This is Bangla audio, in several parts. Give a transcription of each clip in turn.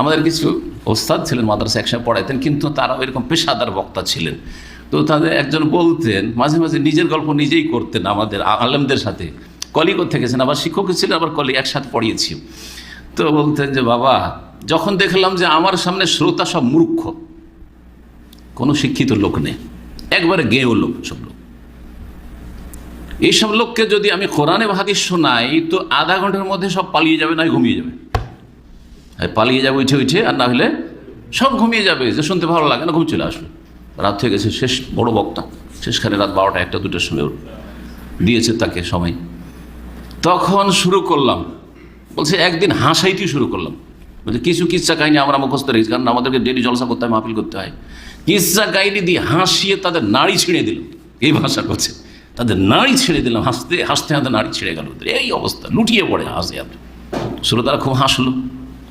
আমাদের কিছু ওস্তাদ ছিলেন মাদ্রাসা একসঙ্গে পড়াইতেন, কিন্তু তারা এরকম পেশাদার বক্তা ছিলেন। তো তাদের একজন বলতেন, মাঝে মাঝে নিজের গল্প নিজেই করতেন আমাদের আলেমদের সাথে। কলিগও থেকেছেন আবার শিক্ষকও ছিলেন, আবার কলি একসাথে পড়িয়েছি। তো বলতেন যে, বাবা, যখন দেখলাম যে আমার সামনে শ্রোতা সব মূর্খ, কোনো শিক্ষিত লোক নেই, একবারে গেও লোক সব লোক। এইসব লোককে যদি আমি কোরআনে হাদিস শোনাই, তো আধা ঘণ্টার মধ্যে সব পালিয়ে যাবে না ঘুমিয়ে যাবে? পালিয়ে যাবে উঠে উঠে, আর না হলে সব ঘুমিয়ে যাবে। যে শুনতে ভালো লাগে না, ঘুম চলে আসবে। রাত হয়ে গেছে, শেষ বড় বক্তা। শেষখানে রাত বারোটা একটা, দুটোর সময় দিয়েছে তাকে সময়। তখন শুরু করলাম। বলছে, একদিন হাসাইতে শুরু করলাম। বলছে, কিছু কিচ্ছা কাহিনী আমরা মুখস্থ রেখেছি, কারণ আমাদেরকে ডেলি জলসা করতে হয়, মাহফিল করতে হয়। কিচ্ছা কাহিনী দিয়ে হাসিয়ে তাদের নাড়ি ছিঁড়ে দিল। এই ভাষা করছে তাদের নাড়ি ছিঁড়ে দিলাম, হাসতে হাসতে হাতে নাড়ি ছিঁড়ে গেল। এই অবস্থা, লুটিয়ে পড়ে হাসে হাতে শ্রোতারা খুব হাসলো।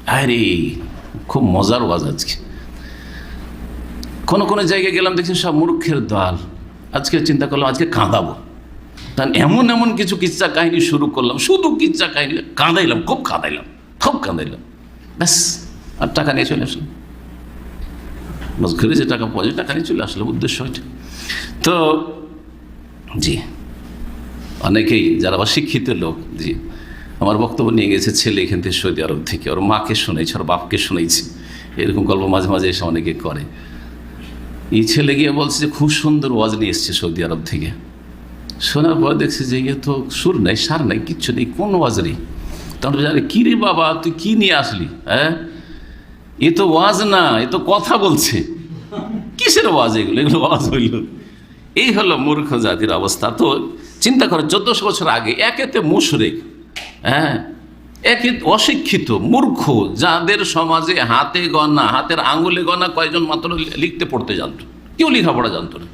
আরে, খুব মজার ওয়াজ আজকে। কোনো কোনো জায়গায় গেলাম, দেখছি সব মূর্খের দল। আজকে চিন্তা করলাম, আজকে কাঁদাবো। কারণ এমন এমন কিছু কিচ্ছা কাহিনী শুরু করলাম, শুধু কিচ্ছা কাহিনী, কাঁদাইলাম, খুব কাঁদাইলাম খুব কাঁদাইলাম। ব্যাস, আর টাকা নিয়ে চলে আসলাম। বাস, ঘুরে যে টাকা পাওয়া টাকা নিয়ে চলে আসলাম, উদ্দেশ্য ওইটা তো, জি, অনেকেই, যারা আবার শিক্ষিত লোক, জি আমার বক্তব্য নিয়ে গেছে ছেলে এখান থেকে সৌদি আরব থেকে। ওর মাকে শুনেছি, ওর বাপকে শুনেছি। এরকম গল্প মাঝে মাঝে এসে অনেকে করে। এই ছেলে গিয়ে বলছে যে, খুব সুন্দর ওয়াজ নিয়ে এসছে সৌদি আরব থেকে। শোনার পর দেখছি যে ইয়ে তো সুর নাই, সার নাই, কিচ্ছু নেই, কোন ওয়াজ নেই। তখন জানে কী রে বাবা, তুই কী নিয়ে আসলি হ্যাঁ? এ তো ওয়াজ না, এ তো কথা বলছে। কিসের ওয়াজ এগুলো? এগুলো ওয়াজ হইল। এই হলো মূর্খ জাতির অবস্থা। তো চিন্তা করে, চোদ্দশো বছর আগে একেতে মুশরেক হ্যাঁ? একে অশিক্ষিত, মূর্খ, যাদের সমাজে হাতে গণা হাতের আঙুলে গণা কয়জন মাত্র লিখতে পড়তে জানতো? কেউ লেখাপড়া জানতো না।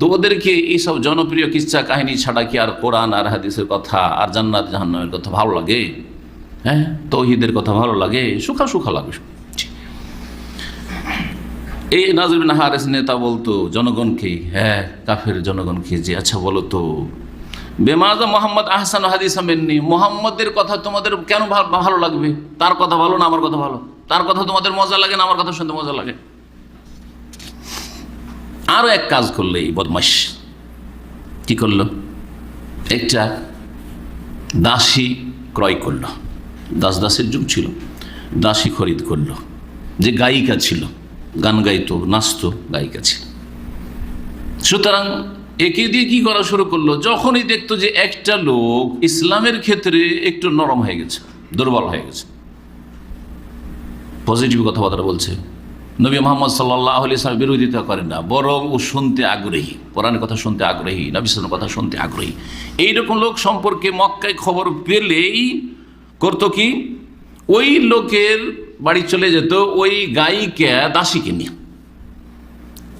তো ওদেরকে এইসব জনপ্রিয় কিচ্ছা কাহিনী ছাড়া কি আর কোরআন আর হাদিসের কথা আর জান্নাত জাহান্নামের কথা ভালো লাগে? হ্যাঁ? তৌহিদের কথা ভালো লাগে? সুখা সুখা লাগে। এই নাজরুল হারেস নেতা বলতো, জনগণকে হ্যাঁ কাফের জনগণকে যে আচ্ছা বলো তো বেমাজা মোহাম্মদ আহসান হাদিস আমেননি মোহাম্মদের কথা তোমাদের কেন ভালো লাগবে? তার কথা ভালো না আমার কথা ভালো? তার কথা তোমাদের মজা লাগে না আমার কথা শুনতে মজা লাগে? আরও এক কাজ করল এই বদমাস কি করল? একটা দাসী ক্রয় করল। দাস দাসের যুগ ছিল। দাসী খরিদ করল। যে গায়িকা ছিল, গান গাইতো, নাচতো, গায়িকা ছিল। সুতরাং একে দিয়ে কি করা শুরু করল? যখনই দেখতো যে একটা লোক ইসলামের ক্ষেত্রে একটু নরম হয়ে গেছে, দুর্বল হয়ে গেছে। পজিটিভ কথাবার্তা বলছে। নবী মোহাম্মদ সাল্লাহ সাহেব বিরোধিতা করেন না, বরং ও শুনতে আগ্রহী। কোরআনের কথা শুনতে আগ্রহী, নবী সালামের কথা শুনতে আগ্রহী। এইরকম লোক সম্পর্কে মক্কায় খবর পেলেই করতো কি? ওই লোকের বাড়ি চলে যেত ওই গায়িকা দাসীকে নিয়ে।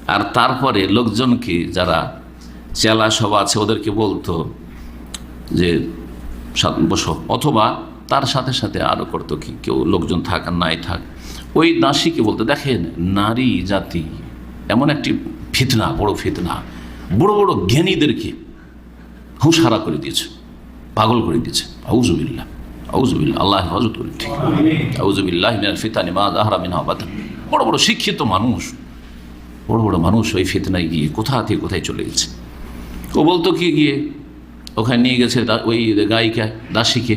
আর তারপরে লোকজনকে যারা চেলা সব আছে, ওদেরকে বলতো যে সাত বসো। অথবা তার সাথে সাথে আরও করতো কি, কেউ লোকজন থাক আর নাই থাক। ওই দাসীকে বলতো, দেখেন, নারী জাতি এমন একটি ফিতনা, বড় ফিতনা। বড় বড় জ্ঞানীদেরকে হুঁশহারা করে দিয়েছে, পাগল করে দিয়েছে। আউজুবিল্লাহ আউজুবিল্লাহ আল্লাহ ঠিক ফিতানি মা জাহরা বাতান। বড় বড় শিক্ষিত মানুষ, বড় বড় মানুষ ওই ফিতনায় গিয়ে কোথা থেকে কোথায় চলে গেছে? ও বলতো কি গিয়ে? ওখানে নিয়ে গেছে ওই গায়িকা দাসীকে।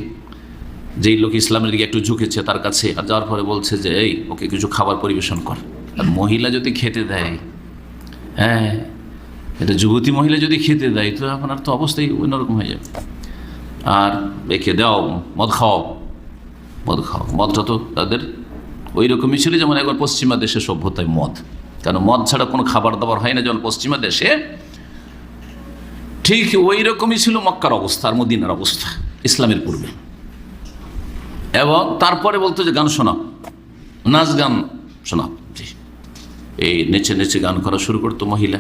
যেই লোক ইসলামের দিকে একটু ঝুঁকেছে তার কাছে। আর যাওয়ার পরে বলছে যে, এই, ওকে কিছু খাবার পরিবেশন কর। আর মহিলা যদি খেতে দেয় হ্যাঁ এটা যুবতী মহিলা যদি খেতে দেয়, তো আপনার তো অবস্থাই অন্যরকম হয়ে যাবে। আর একে দাও মদ খাও মদ খাও মদটা তো তাদের ওই রকমই ছিল, যেমন একবার পশ্চিমা দেশে সভ্যতায় মদ। কারণ মদ ছাড়া কোনো খাবার দাবার হয় না, যেমন পশ্চিমা দেশে ঠিক ওই রকমই ছিল মক্কার অবস্থা আর মদিনার অবস্থা, ইসলামের পূর্বে। এবং তারপরে বলতো যে গান শোনাও, নাচ গান শোনাও। এই নেচে নেচে গান করা শুরু করতো মহিলা।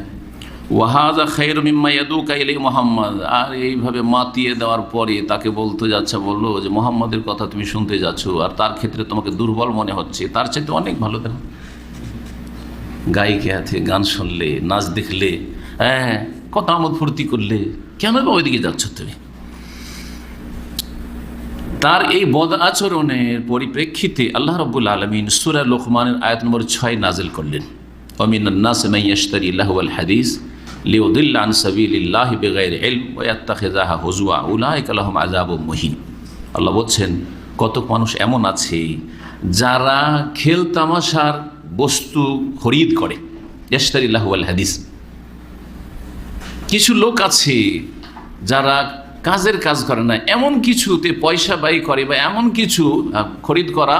ওয়াহাজা খাইর মিম্মা ইয়াদু কাইলে মোহাম্মদ। আর এইভাবে মাতিয়ে দেওয়ার পরে তাকে বলতে যাচ্ছে বলল যে, মোহাম্মদের কথা তুমি শুনতে যাচ্ছ আর তার ক্ষেত্রে তোমাকে দুর্বল মনে হচ্ছে, তার চাইতে অনেক ভালো দেখো। গায়িকা হাতে গান শুনলে, নাচ দেখলে হ্যাঁ কত আমোদ ফুর্তি করলে কেন বা ওইদিকে যাচ্ছ তুমি? তার এই বদ আচরণের পরিপ্রেক্ষিতে আল্লাহ রব্বুল আলমিন সুরা লোকমানের আয়াত নম্বর ছয় নাজিল করলেন। এলম ওয়াত্তাখেজাহা হজুয়া আজাব আল্লাহ বলছেন, কতক মানুষ এমন আছে যারা খেল তামাশার বস্তু খরিদ করে। ইয়াশতারিল্লাহ আল হাদিস কিছু লোক আছে যারা কাজের কাজ করে না, এমন কিছুতে পয়সা ব্যয় করে বা এমন কিছু খরিদ করা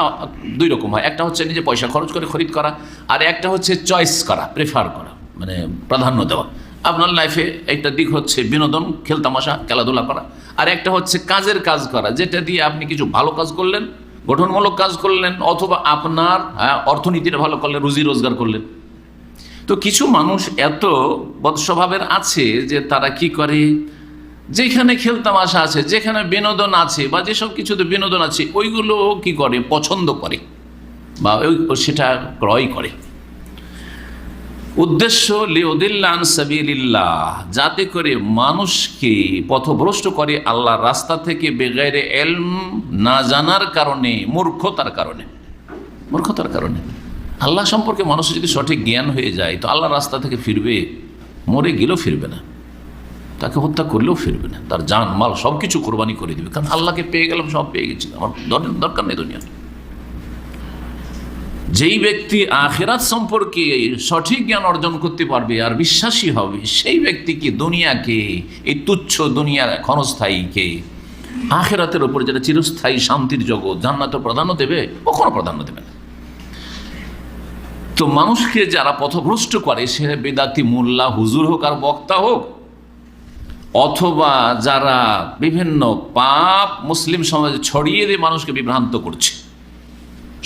দুই রকম হয়। একটা হচ্ছে নিজে পয়সা খরচ করে খরিদ করা আর একটা হচ্ছে চয়েস করা প্রেফার করা মানে প্রাধান্য দেওয়া। আপনার লাইফে একটা দিক হচ্ছে বিনোদন খেলতামাশা খেলাধুলা করা। আর একটা হচ্ছে কাজের কাজ করা, যেটা দিয়ে আপনি কিছু ভালো কাজ করলেন, গঠনমূলক কাজ করলেন, অথবা আপনার অর্থনীতিটা ভালো করলেন, রুজি রোজগার করলেন। তো কিছু মানুষ এত বৎস্বভাবের আছে যে তারা কি করে? যেখানে খেলতামাশা আছে, যেখানে বিনোদন আছে বা যেসব কিছুতে বিনোদন আছে, ওইগুলো কি করে? পছন্দ করে বা ওই সেটা ক্রয় করে। উদ্দেশ্য লিওদিল্লান সাবিলিল্লাহ, যাতে করে মানুষকে পথভ্রষ্ট করে আল্লাহর রাস্তা থেকে বেগাইরে এলম না জানার কারণে, মূর্খতার কারণে। মূর্খতার কারণে। আল্লাহ সম্পর্কে মানুষের যদি সঠিক জ্ঞান হয়ে যায়, তো আল্লাহ রাস্তা থেকে ফিরবে, মরে গেলেও ফিরবে না। তাকে হত্যা করলেও ফিরবে না। তার জান, মাল সব কিছু কোরবানি করে দিবে। কারণ আল্লাহকে পেয়ে গেলাম, সব পেয়ে গেছি। আমার দরকার নেই দুনিয়া যেই ব্যক্তি আখেরাত সম্পর্কে সঠিক জ্ঞান অর্জন করতে পারবে আর বিশ্বাসী হবে, সেই ব্যক্তিকে দুনিয়াকে, এই তুচ্ছ দুনিয়ার ক্ষণস্থায়ীকে, আখেরাতের ওপর যেটা চিরস্থায়ী শান্তির জগৎ জান্নাতের প্রাধান্য দেবে? কখনো প্রাধান্য দেবে না। তো মানুষকে যারা পথভ্রষ্ট করে, সে বেদাতি মোল্লা, হুজুর হোক আর বক্তা হোক, অথবা যারা বিভিন্ন পাপ মুসলিম সমাজে ছড়িয়ে দিয়ে মানুষকে বিভ্রান্ত করছে,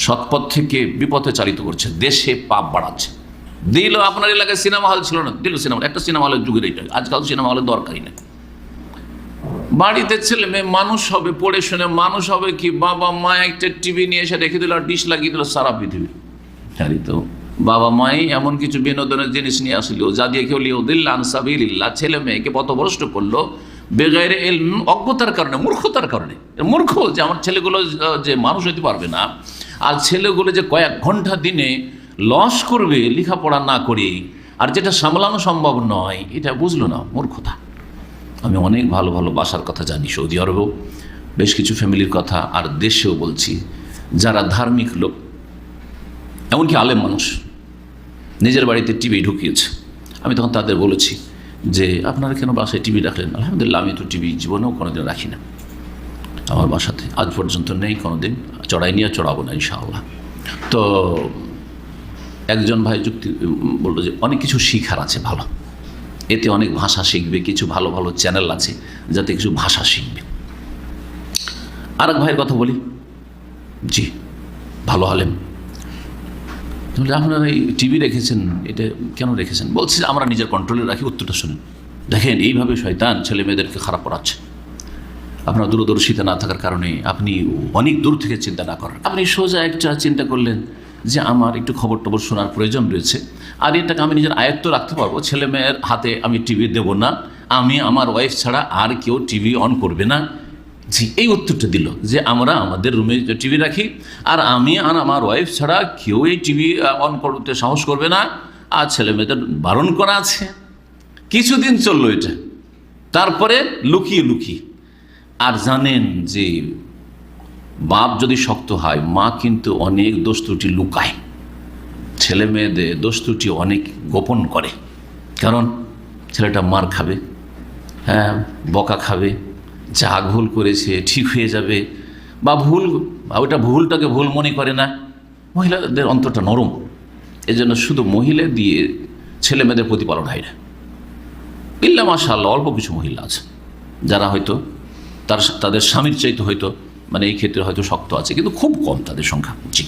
সৎপথ থেকে বিপথে চালিত করছে, দেশে পাপ বাড়াচ্ছে। দিল আপনার এলাকায় সিনেমা হল ছিল না? দিল সিনেমা একটা সিনেমা হলের যুগের এইটা, আজকাল সিনেমা হলের দরকারই নেই। বাড়িতে ছেলে মেয়ে মানুষ হবে, পড়ে শুনে মানুষ হবে কি, বাবা মা একটা টিভি নিয়ে এসে রেখে দিল আর ডিশ লাগিয়ে দিল সারা পৃথিবী। জানি তো বাবা মাই এমন কিছু বিনোদনের জিনিস নিয়ে আসলো, যা দিয়ে কেউ লিউদিল্লা আনসাবিল্লা ছেলে মেয়েকে পথভ্রষ্ট করল বেগাইরে এল অজ্ঞতার কারণে, মূর্খতার কারণে। মূর্খ যে আমার ছেলেগুলো যে মানুষ হতে পারবে না, আর ছেলেগুলো যে কয়েক ঘণ্টা দিনে লস করবে, লেখাপড়া না করে, আর যেটা সামলানো সম্ভব নয়, এটা বুঝলো না, মূর্খতা। আমি অনেক ভালো ভালো বাসার কথা জানি, সৌদি আরবেও বেশ কিছু ফ্যামিলির কথা, আর দেশেও বলছি, যারা ধার্মিক লোক এমনকি আলেম মানুষ নিজের বাড়িতে টিভি ঢুকিয়েছে। আমি তখন তাদের বলেছি যে, আপনারা কেন বাসায় টিভি রাখলেন? আলহামদুলিল্লাহ, আমি তো টিভি জীবনেও কোনোদিন রাখি না। আমার বাসাতে আজ পর্যন্ত নেই, কোনোদিন চড়াই নিয়ে চড়াবো না, ইনশাআল্লাহ। তো একজন ভাই যুক্তি বলল যে, অনেক কিছু শিখার আছে ভালো। এতে অনেক ভাষা শিখবে, কিছু ভালো ভালো চ্যানেল আছে যাতে কিছু ভাষা শিখবে। আর এক ভাইয়ের কথা বলি। জি, ভালো আলেম। তাহলে আপনারা এই টিভি রেখেছেন, এটা কেন রেখেছেন? বলছি আমরা নিজের কন্ট্রোলে রাখি, উত্তরটা শুনেন। দেখেন, এইভাবে শয়তান ছেলে মেয়েদেরকে খারাপ করাচ্ছে। আপনার দূরদর্শিতা না থাকার কারণে আপনি অনেক দূর থেকে চিন্তা না করেন আপনি সোজা একটা চিন্তা করলেন যে আমার একটু খবর টবর শোনার প্রয়োজন রয়েছে। আর এটাকে আমি নিজের আয়ত্ত রাখতে পারব। ছেলে মেয়ের হাতে আমি টিভি দেব না। আমি, আমার ওয়াইফ ছাড়া আর কেউ টিভি অন করবে না। জি, এই উত্তরটা দিল যে আমরা আমাদের রুমে টিভি রাখি আর আমি আর আমার ওয়াইফ ছাড়া কেউ এই টিভি অন করতে সাহস করবে না আর ছেলে মেয়েদের বারণ করা আছে। কিছুদিন চলল এটা। তারপরে লুকিয়ে লুকিয়ে। আর জানেন যে বাপ যদি শক্ত হয়, মা কিন্তু অনেক দোষ ত্রুটি লুকায়। ছেলে মেয়েদের দোষ ত্রুটি অনেক গোপন করে। কারণ ছেলেটা মার খাবে হ্যাঁ বকা খাবে যা ভুল করেছে, ঠিক হয়ে যাবে। বা ভুল, বা ওটা ভুলটাকে ভুল মনে করে না। মহিলাদের অন্তরটা নরম। এজন্য শুধু মহিলা দিয়ে ছেলে মেয়েদের প্রতিপালন হয় না। ইল্লা মাশাল্লাহ অল্প কিছু মহিলা আছে। যারা হয়তো তার, তাদের স্বামীর চাইতে হয়তো মানে এই ক্ষেত্রে হয়তো শক্ত আছে, কিন্তু খুব কম তাদের সংখ্যা। জি।